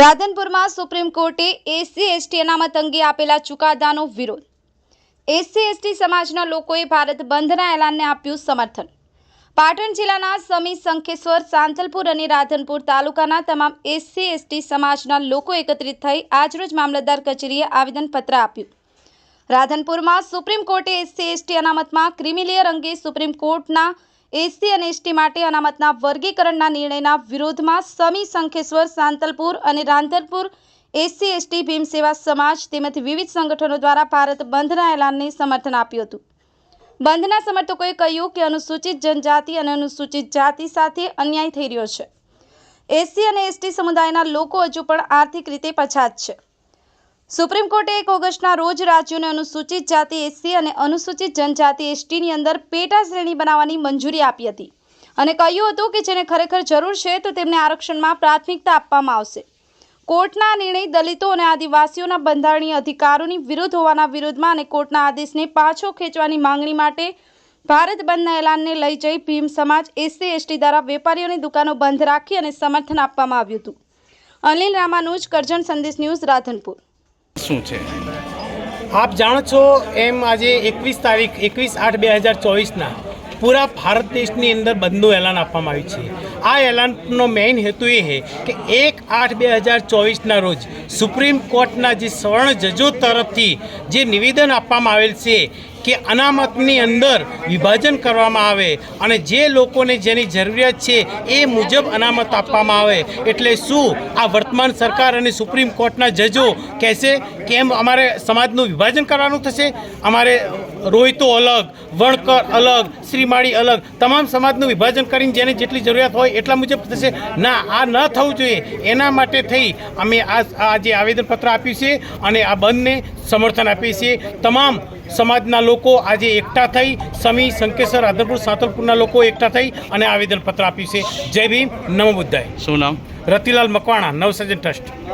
રાધનપુરમાં supreme કોર્ટે SC, ST અનામત અંગે આપેલા ચુકાદાનો વિરોધ. એસસી, એસટી સમાજના લોકોએ ભારત બંધના એલાનને આપ્યું સમર્થન. પાટણ જિલ્લાના સમી શંખેશ્વર સાંતલપુર અને રાધનપુર તાલુકાના તમામ એસસી, એસટી સમાજના લોકો એકત્રિત થઈ આજરોજ મામલતદાર કચેરીએ આવેદનપત્ર આપ્યું. રાધનપુરમાં સુપ્રીમ કોર્ટે એસસી, એસટી અનામતમાં ક્રિમિલિયર અંગે સુપ્રીમ કોર્ટના એસસી અને એસટી માટે અનામતના વર્ગીકરણના નિર્ણયના વિરોધમાં સમી શંખેશ્વર, સાંતલપુર અને રાંધનપુર એસસી એસટી, ભીમ સેવા સમાજ તેમજ વિવિધ સંગઠનો દ્વારા ભારત બંધના એલાનને સમર્થન આપ્યું હતું. બંધના સમર્થકોએ કહ્યું કે અનુસૂચિત જનજાતિ અને અનુસૂચિત જાતિ સાથે અન્યાય થઈ રહ્યો છે. એસસી અને એસટી સમુદાયના લોકો હજુ પણ આર્થિક રીતે પછાત છે. સુપ્રીમ કોર્ટે એક ઓગસ્ટના રોજ રાજ્યોને અનુસૂચિત જાતિ એસસી અને અનુસૂચિત જનજાતિ એસટીની અંદર પેટા શ્રેણી બનાવવાની મંજૂરી આપી હતી અને કહ્યું હતું કે જેને ખરેખર જરૂર છે તો તેમને આરક્ષણમાં પ્રાથમિકતા આપવામાં આવશે. કોર્ટના નિર્ણય દલિતો અને આદિવાસીઓના બંધારણીય અધિકારોની વિરુદ્ધ હોવાના વિરોધમાં અને કોર્ટના આદેશને પાછો ખેંચવાની માંગણી માટે ભારત બંધના એલાનને લઈ જઈ ભીમ સમાજ એસસી એસટી દ્વારા વેપારીઓની દુકાનો બંધ રાખી અને સમર્થન આપવામાં આવ્યું હતું. અનિલ રામાનુજ, કરજણ સંદેશ ન્યૂઝ રાધનપુર. શું છે? આપ જાણો છો એમ આજે એકવીસ તારીખ, એકવીસ આઠ બે હજાર ચોવીસના પૂરા ભારત દેશની અંદર બંધનું એલાન આપવામાં આવ્યું છે. આ એલાનનો મેઇન હેતુ એ છે કે એક આઠ બે હજાર ચોવીસના રોજ સુપ્રીમ કોર્ટના જે સ્વર્ણ જજો તરફથી જે નિવેદન આપવામાં આવેલ છે કે અનામતની અંદર વિભાજન કરવામાં આવે અને જે લોકોને જેની જરૂરિયાત છે એ મુજબ અનામત આપવામાં આવે એટલે શું આ વર્તમાન સરકાર અને સુપ્રીમ કોર્ટના જજો કહેશે કે એમ અમારે સમાજનું વિભાજન કરવાનું થશે? અમારે રોહિતો અલગ વણકર અલગ શ્રીમાળી અલગ તમામ સમાજનું વિભાજન કરીને જેને જેટલી જરૂરિયાત હોય એટલા મુજબ થશે. ના આ ન થવું જોઈએ. એના માટે થઈ અમે આ આ જે આવેદનપત્ર આપ્યું છે અને આ બંધને સમર્થન આપીએ છીએ. તમામ સમાજના લોકો આજે એકઠા થઈ સમી શંકેશ્વર રાધનપુર સાંતલપુરના લોકો એકઠા થઈ અને આવેદનપત્ર આપ્યું છે. જય ભીમ નમો બુદ્ધાય. શું નામ? રતિલાલ મકવાણા નવસર્જન ટ્રસ્ટ.